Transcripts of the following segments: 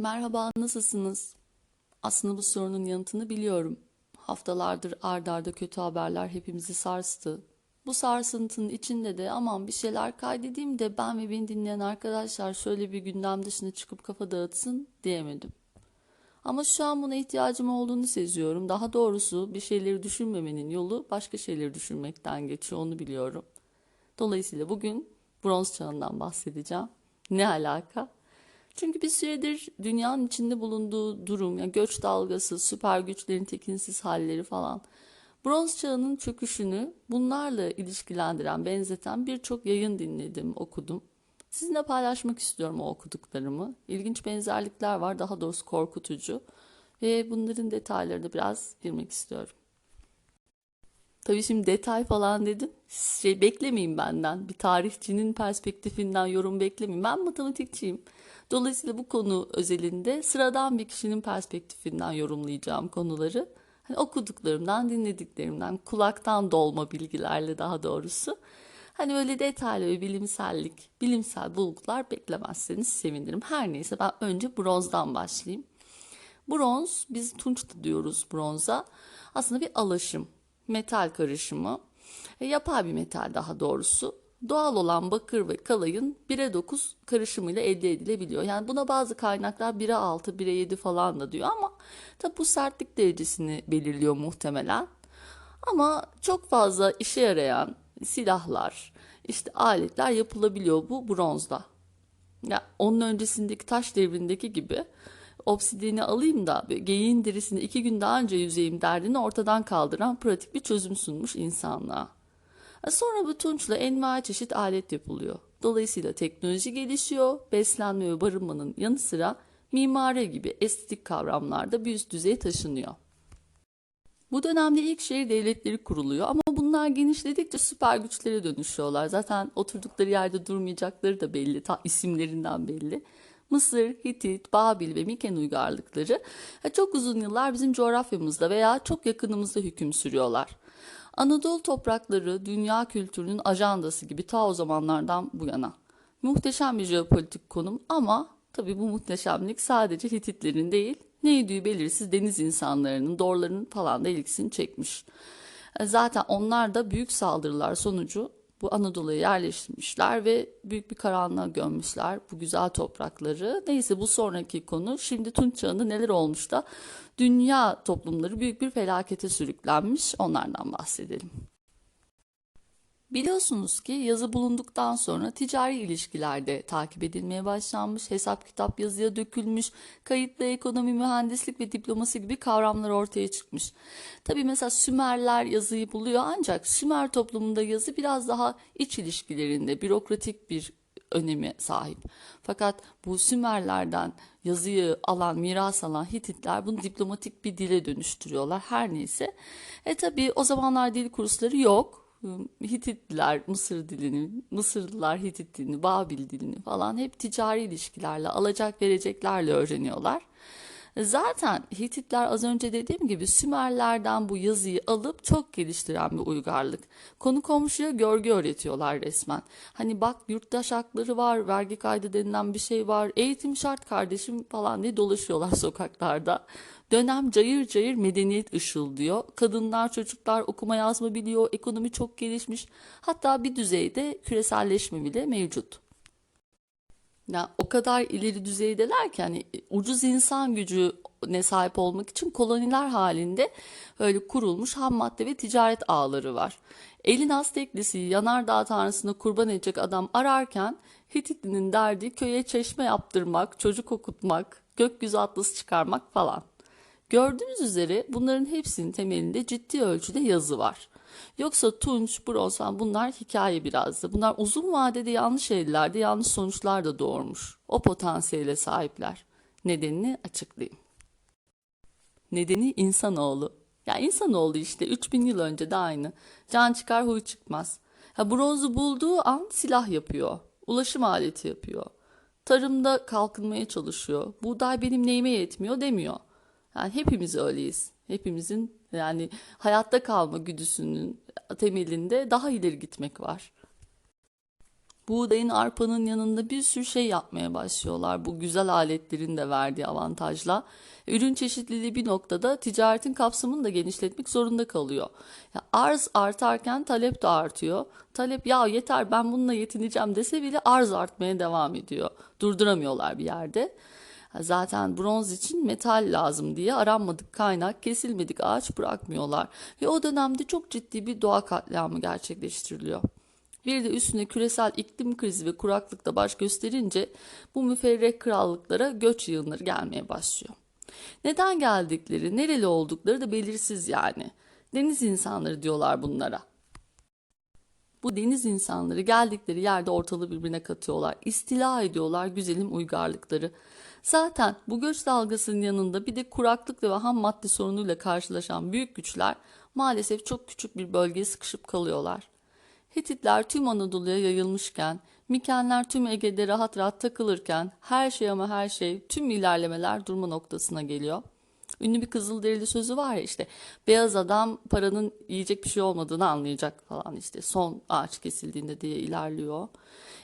Merhaba, nasılsınız? Aslında bu sorunun yanıtını biliyorum. Haftalardır ard arda kötü haberler hepimizi sarstı. Bu sarsıntının içinde de aman bir şeyler kaydedeyim de ben ve beni dinleyen arkadaşlar şöyle bir gündem dışına çıkıp kafa dağıtsın diyemedim. Ama şu an buna ihtiyacım olduğunu seziyorum. Daha doğrusu bir şeyleri düşünmemenin yolu başka şeyleri düşünmekten geçiyor onu biliyorum. Dolayısıyla bugün bronz çağından bahsedeceğim. Ne alaka? Çünkü bir süredir dünyanın içinde bulunduğu durum, yani göç dalgası, süper güçlerin tekinsiz halleri falan, bronz çağının çöküşünü bunlarla ilişkilendiren, benzeten birçok yayın dinledim, okudum. Sizinle paylaşmak istiyorum o okuduklarımı. İlginç benzerlikler var, daha doğrusu korkutucu. Ve bunların detaylarına biraz girmek istiyorum. Tabii şimdi detay falan dedim. Şey beklemeyin benden. Bir tarihçinin perspektifinden yorum beklemeyin. Ben matematikçiyim. Dolayısıyla bu konu özelinde sıradan bir kişinin perspektifinden yorumlayacağım konuları. Hani okuduklarımdan, dinlediklerimden, kulaktan dolma bilgilerle daha doğrusu. Hani böyle detaylı ve bilimsellik, bilimsel bulgular beklemezseniz sevinirim. Her neyse ben önce bronzdan başlayayım. Bronz, biz tunç diyoruz bronza. Aslında bir alaşım, metal karışımı. E, yapay bir metal daha doğrusu. Doğal olan bakır ve kalayın 1'e 9 karışımıyla elde edilebiliyor. Yani buna bazı kaynaklar 1'e 6, 1'e 7 falan da diyor ama tabi bu sertlik derecesini belirliyor muhtemelen. Ama çok fazla işe yarayan silahlar, işte aletler yapılabiliyor bu bronzda. Ya onun öncesindeki taş devrindeki gibi obsidiyeni alayım da geyiğin derisini iki gün daha önce yüzeyim derdini ortadan kaldıran pratik bir çözüm sunmuş insanlığa. Sonra bu tunçla envai çeşit alet yapılıyor. Dolayısıyla teknoloji gelişiyor, beslenme ve barınmanın yanı sıra mimari gibi estetik kavramlarda bir üst düzeye taşınıyor. Bu dönemde ilk şehir devletleri kuruluyor ama bunlar genişledikçe süper güçlere dönüşüyorlar. Zaten oturdukları yerde durmayacakları da belli, ta isimlerinden belli. Mısır, Hitit, Babil ve Miken uygarlıkları çok uzun yıllar bizim coğrafyamızda veya çok yakınımızda hüküm sürüyorlar. Anadolu toprakları dünya kültürünün ajandası gibi ta o zamanlardan bu yana. Muhteşem bir jeopolitik konum ama tabii bu muhteşemlik sadece Hititlerin değil, neydi belirsiz deniz insanlarının, doğrularının falan da ilgisini çekmiş. Zaten onlar da büyük saldırılar sonucu bu Anadolu'ya yerleşmişler ve büyük bir karanlığa gömmüşler bu güzel toprakları. Neyse bu sonraki konu şimdi Tunç Çağı'nda neler olmuş da dünya toplumları büyük bir felakete sürüklenmiş onlardan bahsedelim. Biliyorsunuz ki yazı bulunduktan sonra ticari ilişkilerde takip edilmeye başlanmış, hesap kitap yazıya dökülmüş, kayıtlı ekonomi, mühendislik ve diplomasi gibi kavramlar ortaya çıkmış. Tabii mesela Sümerler yazıyı buluyor ancak Sümer toplumunda yazı biraz daha iç ilişkilerinde bürokratik bir önemi sahip. Fakat bu Sümerlerden yazıyı alan, miras alan Hititler bunu diplomatik bir dile dönüştürüyorlar. Her neyse. E tabii o zamanlar dil kursları yok. Hititliler Mısır dilini, Mısırlılar Hitit dilini, Babil dilini falan hep ticari ilişkilerle, alacak vereceklerle öğreniyorlar. Zaten Hititler az önce dediğim gibi Sümerlerden bu yazıyı alıp çok geliştiren bir uygarlık. Konu komşuya görgü öğretiyorlar resmen. Hani bak yurttaş hakları var, vergi kaydı denilen bir şey var, eğitim şart kardeşim falan diye dolaşıyorlar sokaklarda. Dönem cayır cayır medeniyet ışıldıyor. Kadınlar, çocuklar okuma yazma biliyor, ekonomi çok gelişmiş. Hatta bir düzeyde küreselleşme bile mevcut. Ya o kadar ileri düzeydeler ki hani ucuz insan gücü ne sahip olmak için koloniler halinde böyle kurulmuş ham madde ve ticaret ağları var. Elin Azteklisi yanardağ tanrısına kurban edecek adam ararken Hititlinin derdi köye çeşme yaptırmak, çocuk okutmak, gökyüzü atlısı çıkarmak falan. Gördüğünüz üzere bunların hepsinin temelinde ciddi ölçüde yazı var. Yoksa Tunç, Bronson bunlar hikaye biraz da. Bunlar uzun vadede yanlış ellerde yanlış sonuçlar da doğurmuş. O potansiyele sahipler. Nedenini açıklayayım. Nedeni insanoğlu. Ya insanoğlu işte 3000 yıl önce de aynı. Can çıkar huy çıkmaz. Ha, bronzu bulduğu an silah yapıyor. Ulaşım aleti yapıyor. Tarımda kalkınmaya çalışıyor. Buğday benim neyime yetmiyor demiyor. Yani hepimiz öyleyiz. Hepimizin yani hayatta kalma güdüsünün temelinde daha ileri gitmek var. buğdayın, arpanın yanında bir sürü şey yapmaya başlıyorlar. Bu güzel aletlerin de verdiği avantajla. Ürün çeşitliliği bir noktada ticaretin kapsamını da genişletmek zorunda kalıyor. Ya arz artarken talep de artıyor. Talep ya yeter ben bununla yetineceğim dese bile arz artmaya devam ediyor. Durduramıyorlar bir yerde. Zaten bronz için metal lazım diye aranmadık kaynak, kesilmedik ağaç bırakmıyorlar. Ve o dönemde çok ciddi bir doğa katliamı gerçekleştiriliyor. Bir de üstüne küresel iklim krizi ve kuraklık da baş gösterince bu müferrek krallıklara göç yığınları gelmeye başlıyor. Neden geldikleri, nereli oldukları da belirsiz yani. Deniz insanları diyorlar bunlara. Bu deniz insanları geldikleri yerde ortalığı birbirine katıyorlar. İstila ediyorlar güzelim uygarlıkları. Zaten bu göç dalgasının yanında bir de kuraklık ve ham madde sorunuyla karşılaşan büyük güçler maalesef çok küçük bir bölgeye sıkışıp kalıyorlar. Hititler tüm Anadolu'ya yayılmışken, Mikenler tüm Ege'de rahat rahat takılırken her şey ama her şey tüm ilerlemeler durma noktasına geliyor. Ünlü bir Kızılderili sözü var ya işte beyaz adam paranın yiyecek bir şey olmadığını anlayacak falan işte son ağaç kesildiğinde diye ilerliyor.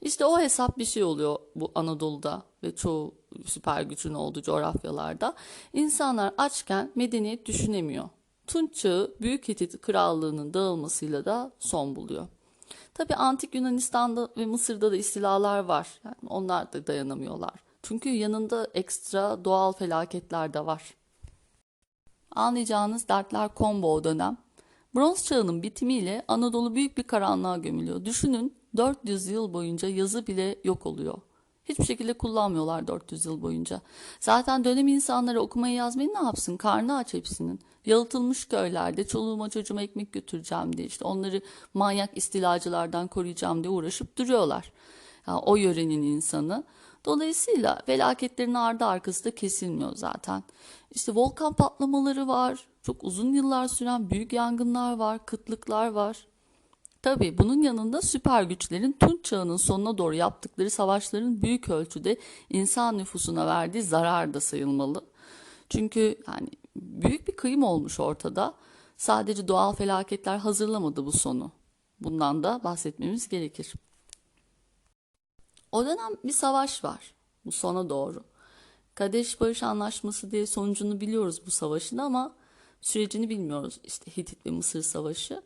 İşte o hesap bir şey oluyor bu Anadolu'da ve çoğu süper gücün olduğu coğrafyalarda. İnsanlar açken medeniyet düşünemiyor. Tunç Çağı Büyük Hitit Krallığı'nın dağılmasıyla da son buluyor. Tabi antik Yunanistan'da ve Mısır'da da istilalar var. Yani onlar da dayanamıyorlar. Çünkü yanında ekstra doğal felaketler de var. Anlayacağınız dertler combo dönem. Bronz çağının bitimiyle Anadolu büyük bir karanlığa gömülüyor. Düşünün 400 yıl boyunca yazı bile yok oluyor. Hiçbir şekilde kullanmıyorlar 400 yıl boyunca. Zaten dönem insanları okumayı yazmayı ne yapsın? Karnı aç hepsinin. Yalıtılmış köylerde çoluğuma çocuğuma ekmek götüreceğim diye işte onları manyak istilacılardan koruyacağım diye uğraşıp duruyorlar. Yani o yörenin insanı. Dolayısıyla felaketlerin ardı arkası da kesilmiyor zaten. İşte volkan patlamaları var, çok uzun yıllar süren büyük yangınlar var, kıtlıklar var. Tabii bunun yanında süper güçlerin Tunç çağının sonuna doğru yaptıkları savaşların büyük ölçüde insan nüfusuna verdiği zarar da sayılmalı. Çünkü yani büyük bir kıyım olmuş ortada. Sadece doğal felaketler hazırlamadı bu sonu. Bundan da bahsetmemiz gerekir. O dönem bir savaş var bu sona doğru. Kadeş Barış Anlaşması diye sonucunu biliyoruz bu savaşın ama sürecini bilmiyoruz. İşte Hitit ve Mısır Savaşı.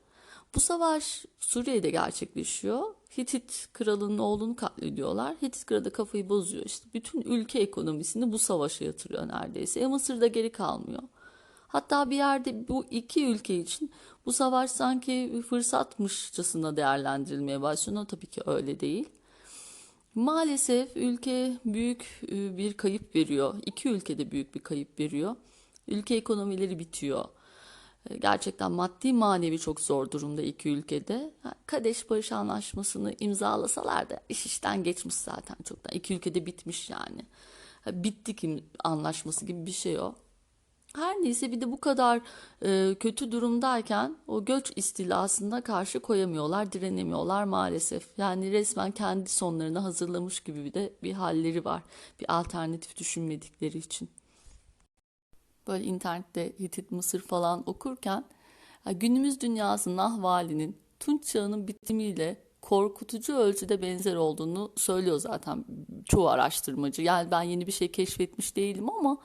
Bu savaş Suriye'de gerçekleşiyor. Hitit kralının oğlunu katlediyorlar. Hitit kralı kafayı bozuyor. İşte bütün ülke ekonomisini bu savaşa yatırıyor neredeyse. E Mısır'da geri kalmıyor. Hatta bir yerde bu iki ülke için bu savaş sanki fırsatmışçasına değerlendirilmeye başlıyor. Tabii ki öyle değil. Maalesef ülke büyük e, bir kayıp veriyor. İki ülkede büyük bir kayıp veriyor. Ülke ekonomileri bitiyor. E, gerçekten maddi manevi çok zor durumda iki ülkede. Kadeş Barış Anlaşması'nı imzalasalar da iş işten geçmiş zaten çoktan. İki ülkede bitmiş yani. Bitti kim anlaşması gibi bir şey o. Her neyse bir de bu kadar e, kötü durumdayken o göç istilasına karşı koyamıyorlar, direnemiyorlar maalesef. Yani resmen kendi sonlarını hazırlamış gibi bir de bir halleri var. Bir alternatif düşünmedikleri için. Böyle internette Hitit Mısır falan okurken günümüz dünyasının ahvalinin Tunç çağının bitimiyle korkutucu ölçüde benzer olduğunu söylüyor zaten çoğu araştırmacı. Yani ben yeni bir şey keşfetmiş değilim ama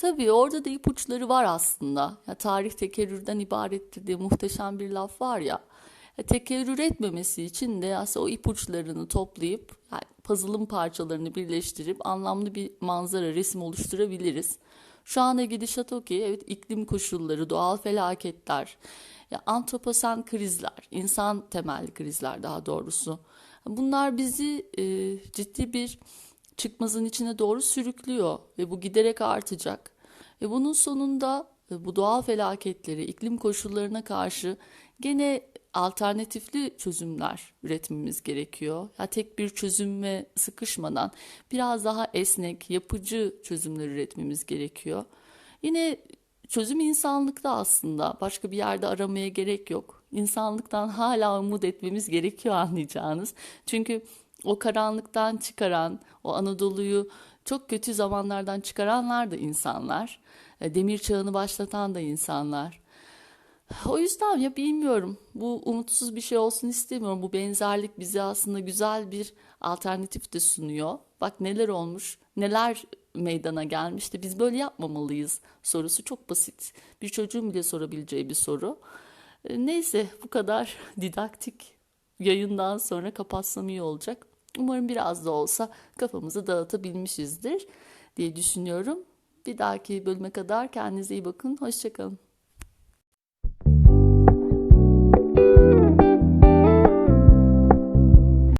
Tabii orada da ipuçları var aslında. Ya, tarih tekerrürden ibarettir diye muhteşem bir laf var ya. ya tekerrür etmemesi için de aslında o ipuçlarını toplayıp yani puzzle'ın parçalarını birleştirip anlamlı bir manzara, resim oluşturabiliriz. Şu anda gidişat o ki evet iklim koşulları, doğal felaketler, ya antroposen krizler, insan temelli krizler daha doğrusu. Bunlar bizi e, ciddi bir çıkmazın içine doğru sürüklüyor ve bu giderek artacak. Ve bunun sonunda e, bu doğal felaketleri, iklim koşullarına karşı gene alternatifli çözümler üretmemiz gerekiyor. Ya tek bir çözümme sıkışmadan biraz daha esnek, yapıcı çözümler üretmemiz gerekiyor. Yine çözüm insanlıkta aslında. Başka bir yerde aramaya gerek yok. İnsanlıktan hala umut etmemiz gerekiyor anlayacağınız. Çünkü o karanlıktan çıkaran, o Anadolu'yu çok kötü zamanlardan çıkaranlar da insanlar. E, demir çağını başlatan da insanlar. O yüzden ya bilmiyorum. Bu umutsuz bir şey olsun istemiyorum. Bu benzerlik bize aslında güzel bir alternatif de sunuyor. Bak neler olmuş, neler meydana gelmiş de biz böyle yapmamalıyız sorusu çok basit. Bir çocuğun bile sorabileceği bir soru. E, Neyse bu kadar didaktik yayından sonra kapatsam iyi olacak. Umarım biraz da olsa kafamızı dağıtabilmişizdir diye düşünüyorum. Bir dahaki bölüme kadar kendinize iyi bakın. Hoşçakalın.